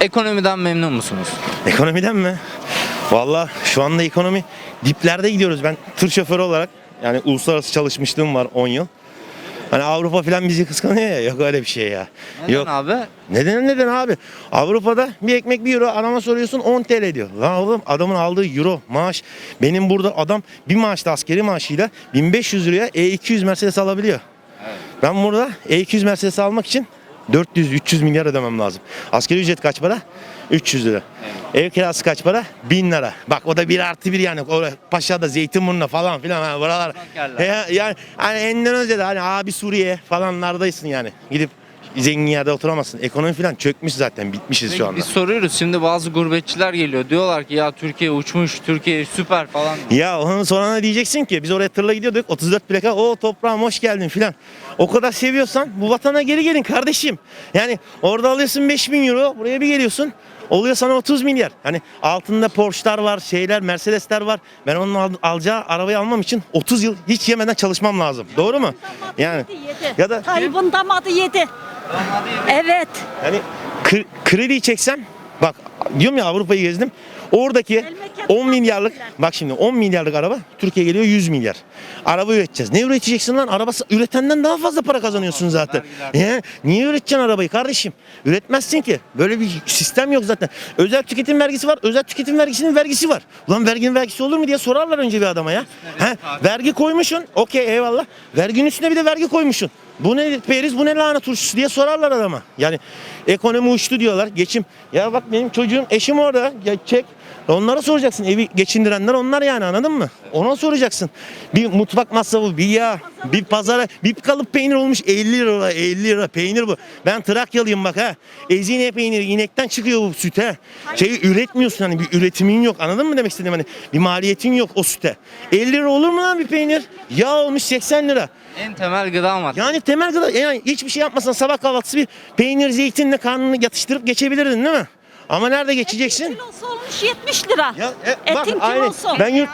Ekonomiden memnun musunuz? Ekonomiden mi? Valla şu anda ekonomi diplerde gidiyoruz. Ben tır şoförü olarak yani uluslararası çalışmışlığım var 10 yıl. Hani Avrupa falan bizi kıskanıyor ya. Yok öyle bir şey ya. Neden Yok. abi? Neden neden abi? Avrupa'da bir ekmek bir euro adama soruyorsun 10 TL diyor. Lan oğlum adamın aldığı euro maaş. Benim burada adam bir maaşta askeri maaşıyla 1500 liraya E200 Mercedes alabiliyor. Ben burada E200 Mercedes almak için 400-300 milyar ödemem lazım. Askeri ücret kaç para? 300 lira. Ev kirası kaç para? 1000 lira. Bak o da bir artı bir yani. O Paşa'da, Zeytinburnu'na falan filan ha, buralar. Ya, yani hani Endonezya'da hani abi Suriye falanlardaysın yani. Gidip zengin yerde oturamazsın. Ekonomi falan çökmüş zaten. Bitmişiz şu Peki anda. biz soruyoruz şimdi bazı gurbetçiler geliyor. Diyorlar ki ya Türkiye uçmuş, Türkiye süper falan. Ya onun sonra ne diyeceksin ki? Biz oraya tırla gidiyorduk. 34 plaka. O toprağım hoş geldin filan. O kadar seviyorsan bu vatana geri gelin kardeşim. Yani orada alıyorsun 5000 euro. Buraya bir geliyorsun. Oluyor sana 30 milyar. Hani altında Porsche'lar var, şeyler, Mercedes'ler var. Ben onun al- alacağı arabayı almam için 30 yıl hiç yemeden çalışmam lazım. Doğru mu? Yani ya da Tayyip'in damadı yedi. Evet. yani kr- krediyi çeksem bak diyorum ya Avrupa'yı gezdim. Oradaki Memleket 10 milyarlık bak şimdi 10 milyarlık araba Türkiye geliyor 100 milyar. Araba üreteceğiz. Ne üreteceksin lan? Arabası üretenden daha fazla para kazanıyorsun zaten. Ya, niye üreteceksin arabayı kardeşim? Üretmezsin ki. Böyle bir sistem yok zaten. Özel tüketim vergisi var. Özel tüketim vergisinin vergisi var. Ulan verginin vergisi olur mu diye sorarlar önce bir adama ya. He, vergi koymuşsun. Okey eyvallah. Verginin üstüne bir de vergi koymuşsun. Bu ne periz bu ne lahana turşusu diye sorarlar adama. Yani ekonomi uçtu diyorlar. Geçim. Ya bak benim çocuğum eşim orada. Ya çek. Onlara soracaksın. Evi geçindirenler onlar yani anladın mı? Ona soracaksın. Bir mutfak masrafı, bir yağ, bir pazara, bir kalıp peynir olmuş 50 lira, 50 lira peynir bu. Ben Trakyalıyım bak ha. Ezine peyniri inekten çıkıyor bu süt ha. Şeyi üretmiyorsun hani bir üretimin yok. Anladın mı demek istediğim hani? Bir maliyetin yok o süte. 50 lira olur mu lan bir peynir? Yağ olmuş 80 lira. En temel gıda maddesi. Yani temel gıda yani hiçbir şey yapmasan sabah kahvaltısı bir peynir zeytinle karnını yatıştırıp geçebilirdin değil mi? Ama nerede geçeceksin? Olmuş 70 lira. Ya e, bak Etin aynı kilosu. ben yurt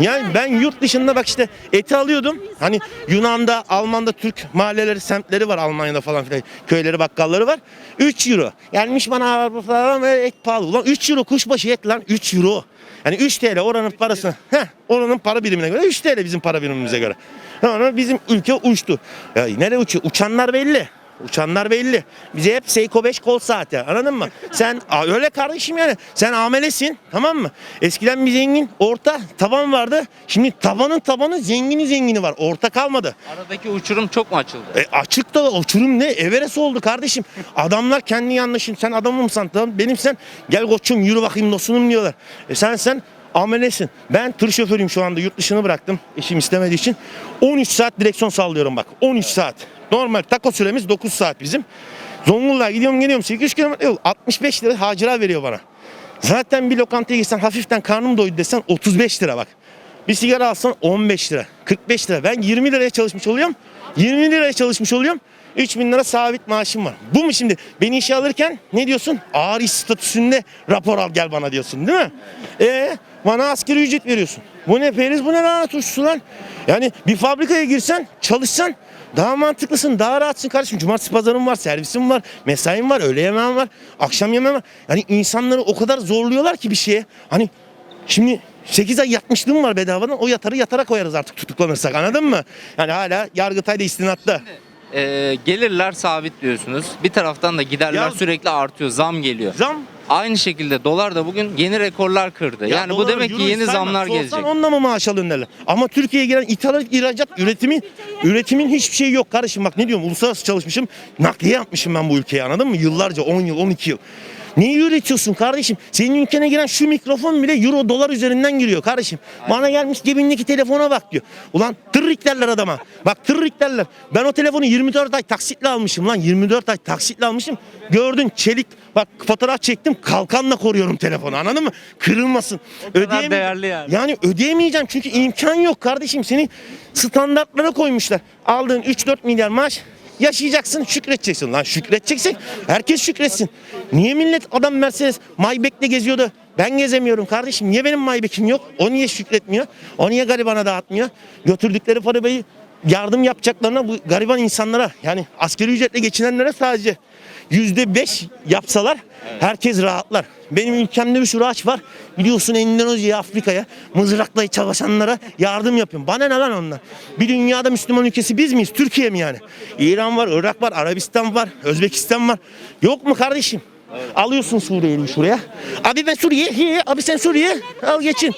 yani ben yurt dışında bak işte eti alıyordum. Hani Yunan'da, Alman'da Türk mahalleleri, semtleri var Almanya'da falan filan köyleri, bakkalları var. 3 euro. Gelmiş bana falan böyle et pahalı. Ulan 3 euro kuşbaşı et lan 3 euro. Yani 3 TL oranın parası. Heh, oranın para birimine göre 3 TL bizim para birimimize göre. Sonra bizim ülke uçtu. Ya nereye uçuyor? Uçanlar belli. Uçanlar belli. Bize hep Seiko 5 kol saati. Anladın mı? Sen öyle kardeşim yani. Sen amelesin. Tamam mı? Eskiden bir zengin orta taban vardı. Şimdi tabanın tabanı zengini zengini var. Orta kalmadı. Aradaki uçurum çok mu açıldı? E, açık da uçurum ne? Everest oldu kardeşim. Adamlar kendi yanlışın. Sen adamım mısın? Tamam. Benim sen gel koçum yürü bakayım dostunum diyorlar. E sen sen amelesin. Ben tır şoförüyüm şu anda. Yurt dışını bıraktım. Eşim istemediği için. 13 saat direksiyon sallıyorum bak. 13 saat. Normal tako süremiz 9 saat bizim. Zonguldak'a gidiyorum geliyorum 800 kilometre yol. 65 lira hacira veriyor bana. Zaten bir lokantaya gitsen hafiften karnım doydu desen 35 lira bak. Bir sigara alsan 15 lira, 45 lira. Ben 20 liraya çalışmış oluyorum. 20 liraya çalışmış oluyorum. 3000 lira sabit maaşım var. Bu mu şimdi? Beni işe alırken ne diyorsun? Ağır iş statüsünde rapor al gel bana diyorsun değil mi? E bana asgari ücret veriyorsun. Bu ne periz bu ne lanet turşusu lan? Yani bir fabrikaya girsen çalışsan daha mantıklısın, daha rahatsın kardeşim. Cumartesi pazarım var, servisim var, mesaim var, öğle yemeğim var, akşam yemeğim var. Yani insanları o kadar zorluyorlar ki bir şeye. Hani Şimdi 8 ay yatmışlığım var bedavadan. O yatarı yatara koyarız artık tutuklanırsak anladın mı? Yani hala Yargıtay'da istinatta. Ee, gelirler sabit diyorsunuz. Bir taraftan da giderler Ya- sürekli artıyor. Zam geliyor. Zam. Aynı şekilde dolar da bugün yeni rekorlar kırdı. Ya yani bu demek ki yeni zamlar Sorsan gelecek. onunla mı maaş alın derler. Ama Türkiye'ye gelen ithalat, ihracat, üretimin üretimin hiçbir şeyi yok kardeşim. Bak ne diyorum uluslararası çalışmışım. Nakliye yapmışım ben bu ülkeye anladın mı? Yıllarca 10 yıl 12 yıl. Neyi üretiyorsun kardeşim? Senin ülkene giren şu mikrofon bile euro dolar üzerinden giriyor kardeşim. Bana gelmiş cebindeki telefona bak diyor. Ulan tırrik derler adama. Bak tırrik derler. Ben o telefonu 24 ay taksitle almışım lan. 24 ay taksitle almışım. Gördün çelik. Bak fotoğraf çektim kalkanla koruyorum telefonu anladın mı? Kırılmasın. Ödeyemeyeceğim. değerli yani. Yani ödeyemeyeceğim çünkü imkan yok kardeşim. Seni standartlara koymuşlar. Aldığın 3-4 milyar maaş yaşayacaksın şükredeceksin. Lan şükredeceksin. Herkes şükretsin. Niye millet adam Mercedes Maybach'le geziyordu? Ben gezemiyorum kardeşim. Niye benim Maybach'im yok? O niye şükretmiyor? O niye garibana dağıtmıyor? Götürdükleri parabayı yardım yapacaklarına bu gariban insanlara yani askeri ücretle geçinenlere sadece yüzde beş yapsalar herkes rahatlar. Benim ülkemde bir sürü ağaç var. Biliyorsun Endonezya'ya, Afrika'ya mızrakla çalışanlara yardım yapıyorum. Bana ne lan onlar? Bir dünyada Müslüman ülkesi biz miyiz? Türkiye mi yani? İran var, Irak var, Arabistan var, Özbekistan var. Yok mu kardeşim? Alıyorsun Suriye'yi şuraya. Abi ben Suriye, hi, abi sen Suriye. Al geçin.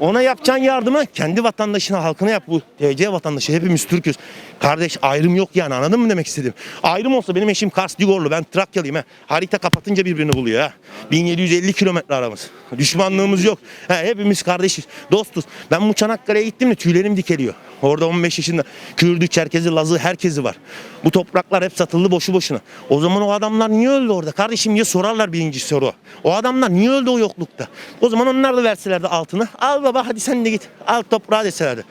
Ona yapacağın yardımı kendi vatandaşına, halkına yap. Bu TC vatandaşı hepimiz Türk'üz. Kardeş ayrım yok yani anladın mı demek istedim? Ayrım olsa benim eşim Kars Digorlu, ben Trakyalıyım ha. Harita kapatınca birbirini buluyor ha. 1750 kilometre aramız. Düşmanlığımız yok. Ha, hepimiz kardeşiz, dostuz. Ben bu Çanakkale'ye gittim de tüylerim dikeliyor. Orada 15 yaşında Kürdü, Çerkezi, Lazı herkesi var. Bu topraklar hep satıldı boşu boşuna. O zaman o adamlar niye öldü orada? Kardeşim diye sorarlar birinci soru. O adamlar niye öldü o yoklukta? O zaman onlar da verselerdi altını. Al baba hadi sen de git. Al toprağı deselerdi.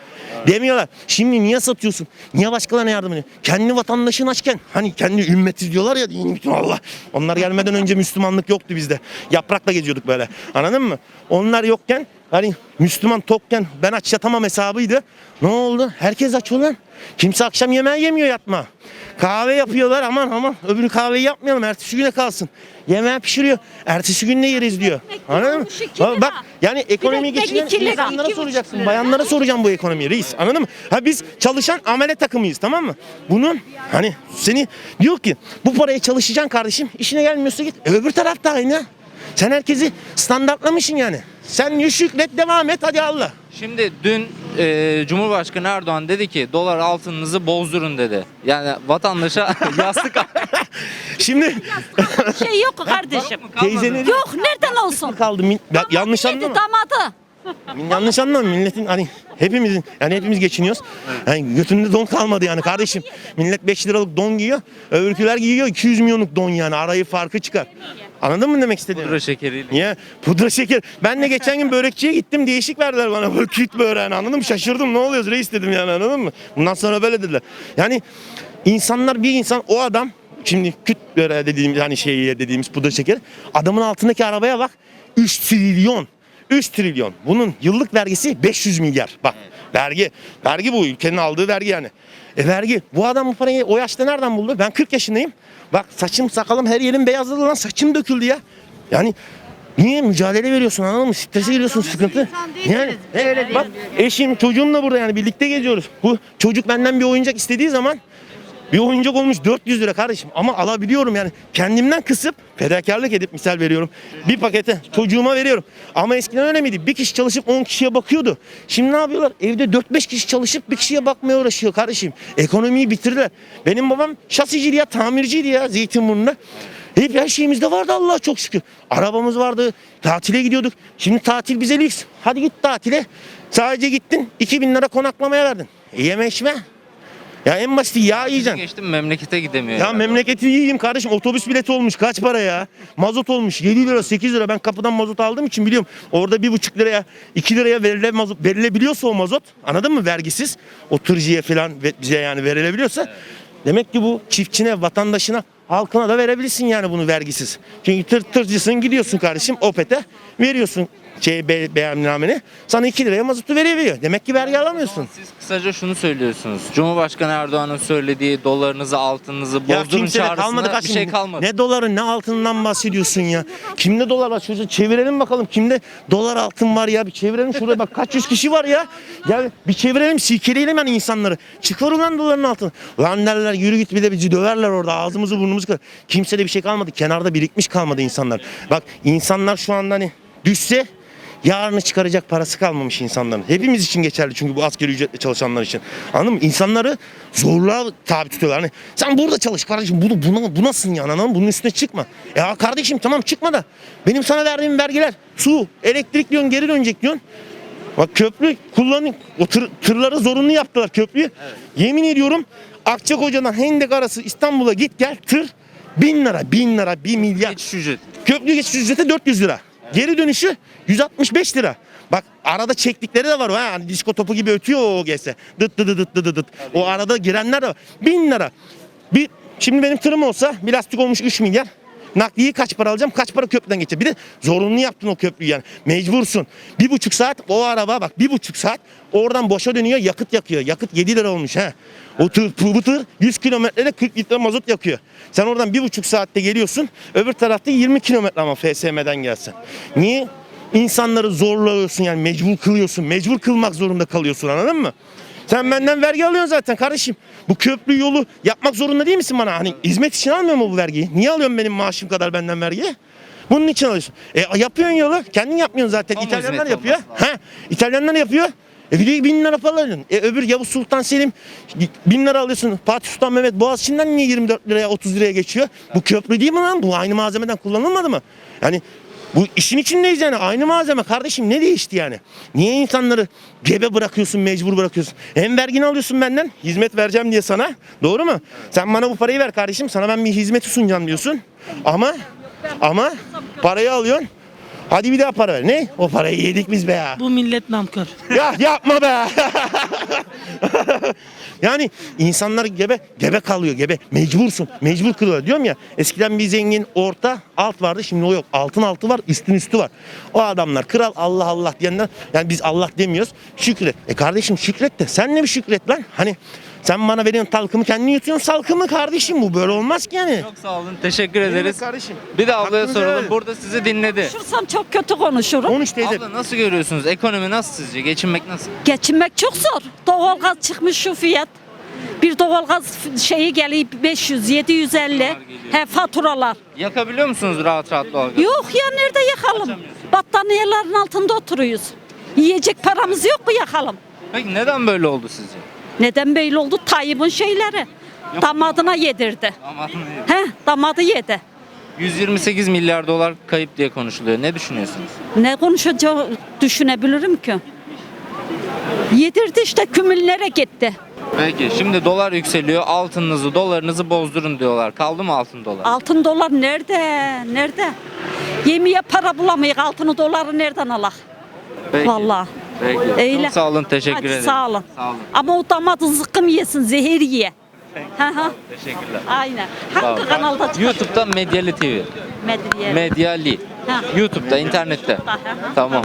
Demiyorlar. Şimdi niye satıyorsun? Niye başkalarına yardım ediyorsun? Kendi vatandaşın açken hani kendi ümmetiz diyorlar ya dini bütün Allah. Onlar gelmeden önce Müslümanlık yoktu bizde. Yaprakla geziyorduk böyle. Anladın mı? Onlar yokken Hani Müslüman tokken ben aç yatamam hesabıydı. Ne oldu? Herkes aç ulan. Kimse akşam yemeği yemiyor yatma. Kahve yapıyorlar aman aman öbürü kahveyi yapmayalım ertesi güne kalsın. Yemeği pişiriyor. Ertesi gün ne yeriz diyor. Anladın mı? Bak, bak yani ekonomi ekmek geçinen insanlara soracaksın. Bayanlara soracağım bu ekonomiyi reis. Anladın mı? Ha biz çalışan amele takımıyız tamam mı? Bunun hani seni diyor ki bu paraya çalışacaksın kardeşim. işine gelmiyorsa git. E, öbür taraf da aynı. Sen herkesi standartlamışsın yani. Sen yüz devam et hadi Allah. Şimdi dün e, Cumhurbaşkanı Erdoğan dedi ki dolar altınınızı bozdurun dedi. Yani vatandaşa yastık Şimdi Bir şey yok kardeşim. teyzenin Yok nereden olsun? kaldı. Min- Ya, yanlış Yedi anlama. damadı. Yanlış anlama milletin hani hepimizin yani hepimiz geçiniyoruz. Yani götünde don kalmadı yani kardeşim. Millet 5 liralık don giyiyor. Öbürküler giyiyor 200 milyonluk don yani. Arayı farkı çıkar. Anladın mı demek istediğimi? pudra şekeriyle. Niye? Pudra şeker. Ben de geçen gün börekçiye gittim. Değişik verdiler bana. Böyle küt böreğini anladın mı? Şaşırdım. Ne oluyoruz reis dedim yani anladın mı? Bundan sonra böyle dediler. Yani insanlar bir insan o adam şimdi küt böreği dediğimiz hani şey dediğimiz pudra şeker. Adamın altındaki arabaya bak. 3 trilyon. 3 trilyon. Bunun yıllık vergisi 500 milyar. Bak vergi. Vergi bu ülkenin aldığı vergi yani. E vergi. Bu adam bu parayı o yaşta nereden buldu? Ben 40 yaşındayım. Bak saçım sakalım her yerim beyazladı lan saçım döküldü ya. Yani niye mücadele veriyorsun anladın mı? Strese giriyorsun sıkıntı. Yani evet, bak eşim çocuğum da burada yani birlikte geziyoruz. Bu çocuk benden bir oyuncak istediği zaman bir oyuncak olmuş 400 lira kardeşim ama alabiliyorum yani kendimden kısıp fedakarlık edip misal veriyorum. Bir pakete çocuğuma veriyorum. Ama eskiden öyle miydi? Bir kişi çalışıp 10 kişiye bakıyordu. Şimdi ne yapıyorlar? Evde 4-5 kişi çalışıp bir kişiye bakmaya uğraşıyor kardeşim. Ekonomiyi bitirdiler. Benim babam şasiciydi ya, tamirciydi ya Zeytinburnu'nda. Hep her şeyimizde vardı Allah'a çok şükür. Arabamız vardı, tatile gidiyorduk. Şimdi tatil bize lüks. Hadi git tatile. Sadece gittin 2000 lira konaklamaya verdin. E yeme içme. Ya en basit yağ yiyeceksin. Geçtim memlekete gidemiyor. Ya yani. memleketi yiyeyim kardeşim. Otobüs bileti olmuş. Kaç para ya? Mazot olmuş. 7 lira 8 lira. Ben kapıdan mazot aldığım için biliyorum. Orada 1,5 liraya 2 liraya verile mazot, verilebiliyorsa o mazot. Anladın mı? Vergisiz. O tırcıya falan bize yani verilebiliyorsa. Demek ki bu çiftçine, vatandaşına, halkına da verebilirsin yani bunu vergisiz. Çünkü tır, tırcısın gidiyorsun kardeşim Opet'e veriyorsun şey be, beyannameni. Sana 2 liraya mazotu veriyor. Demek ki vergi alamıyorsun. Siz kısaca şunu söylüyorsunuz. Cumhurbaşkanı Erdoğan'ın söylediği dolarınızı altınınızı Ya bozdurun kimse de kalmadı çağrısında bir şey kalmadı. Ne doları ne altından bahsediyorsun ya? Kimde dolar var? Şurada çevirelim bakalım. Kimde dolar altın var ya? Bir çevirelim şuraya bak kaç yüz kişi var ya. Ya bir çevirelim silkeleyelim yani insanları. Çıkar ulan doların altını. Lan derler yürü git bir de bizi döverler orada ağzımızı burnumuzu kır. Kimse de bir şey kalmadı. Kenarda birikmiş kalmadı insanlar. Bak insanlar şu anda hani düşse Yarını çıkaracak parası kalmamış insanların. Hepimiz için geçerli çünkü bu asgari ücretle çalışanlar için. Anladın mı? İnsanları zorluğa tabi tutuyorlar. Hani sen burada çalış kardeşim. Bu, buna, bu nasılsın anladın mı? Bunun üstüne çıkma. Ya kardeşim tamam çıkma da. Benim sana verdiğim vergiler su, elektrik diyorsun geri dönecek diyorsun. Bak köprü kullanın. O tır, tırları zorunlu yaptılar köprüyü. Yemin ediyorum Akçakoca'dan Hendek arası İstanbul'a git gel tır bin lira, bin lira, bir milyar. Geçiş ücret. Köprü geçiş ücreti 400 lira. Geri dönüşü 165 lira. Bak arada çektikleri de var. Ha, hani disko topu gibi ötüyor o OGS. Dıt dıt dıt dıt dıt. O arada girenler de var. 1000 lira. Bir, şimdi benim tırım olsa bir lastik olmuş 3 milyar. Nakliyi kaç para alacağım? Kaç para köprüden geçeceğim? Bir de zorunlu yaptın o köprüyü yani. Mecbursun. Bir buçuk saat o araba bak bir buçuk saat oradan boşa dönüyor yakıt yakıyor. Yakıt 7 lira olmuş ha. O tır, bu tır 100 kilometrede 40 litre mazot yakıyor. Sen oradan bir buçuk saatte geliyorsun. Öbür tarafta 20 kilometre ama FSM'den gelsen. Niye? İnsanları zorluyorsun yani mecbur kılıyorsun. Mecbur kılmak zorunda kalıyorsun anladın mı? Sen benden vergi alıyorsun zaten kardeşim. Bu köprü yolu yapmak zorunda değil misin bana? Hani hizmet için almıyor mu bu vergiyi? Niye alıyorsun benim maaşım kadar benden vergi? Bunun için alıyorsun. E yapıyorsun yolu. Kendin yapmıyorsun zaten. Kamu İtalyanlar yapıyor. olması Ha, İtalyanlar yapıyor. E bir de bin lira para alıyorsun. E öbür Yavuz Sultan Selim bin lira alıyorsun. Fatih Sultan Mehmet Boğaziçi'nden niye 24 liraya 30 liraya geçiyor? Bu köprü değil mi lan? Bu aynı malzemeden kullanılmadı mı? Yani bu işin içindeyiz yani. Aynı malzeme kardeşim ne değişti yani? Niye insanları gebe bırakıyorsun, mecbur bırakıyorsun? Hem vergini alıyorsun benden, hizmet vereceğim diye sana. Doğru mu? Sen bana bu parayı ver kardeşim, sana ben bir hizmeti sunacağım diyorsun. Ama ama parayı alıyorsun. Hadi bir daha para ver. Ne? O parayı yedik biz be ya. Bu millet namkör. Ya yapma be. yani insanlar gebe gebe kalıyor gebe. Mecbursun. Mecbur kılıyor. Diyorum ya eskiden bir zengin orta alt vardı şimdi o yok. Altın altı var üstün üstü var. O adamlar kral Allah Allah diyenler yani biz Allah demiyoruz. Şükret. E kardeşim şükret de sen ne bir şükret lan? Hani sen bana veriyorsun talkımı kendin yutuyorsun salkımı kardeşim bu böyle olmaz ki yani. Çok sağ olun. Teşekkür ederiz. kardeşim? Bir de ablaya Hakkınızı soralım. helal Burada sizi dinledi. Konuşursam çok kötü konuşurum. Konuş teyze. Abla nasıl görüyorsunuz? Ekonomi nasıl sizce? Geçinmek nasıl? Geçinmek çok zor. Doğalgaz çıkmış şu fiyat. Bir doğalgaz f- şeyi geliyor 500, 750. He faturalar. Yakabiliyor musunuz rahat rahat doğalgaz? Yok ya nerede yakalım? Battaniyelerin altında oturuyoruz. Yiyecek paramız yok mu yakalım? Peki neden böyle oldu sizce? Neden böyle oldu? Tayyip'in şeyleri. Damadına yedirdi. Aman He damadı yedi. 128 milyar dolar kayıp diye konuşuluyor. Ne düşünüyorsunuz? Ne konuşacağım düşünebilirim ki? Yedirdi işte kümüllere gitti. Peki şimdi dolar yükseliyor. Altınınızı, dolarınızı bozdurun diyorlar. Kaldı mı altın dolar? Altın dolar nerede? Nerede? Yemeğe para bulamayız. Altını doları nereden alak? Peki. Vallahi. Peki. Öyle. Çok sağ olun. Teşekkür Hadi ederim. Sağ olun. Sağ olun. Ama damat zıkkım yesin, zehir ye. Teşekkürler. Aynen. Hangi kanalda çıkıyor? YouTube'da Medyali TV. Medriye. Medyali. Ha. YouTube'da, internette. hı. Tamam.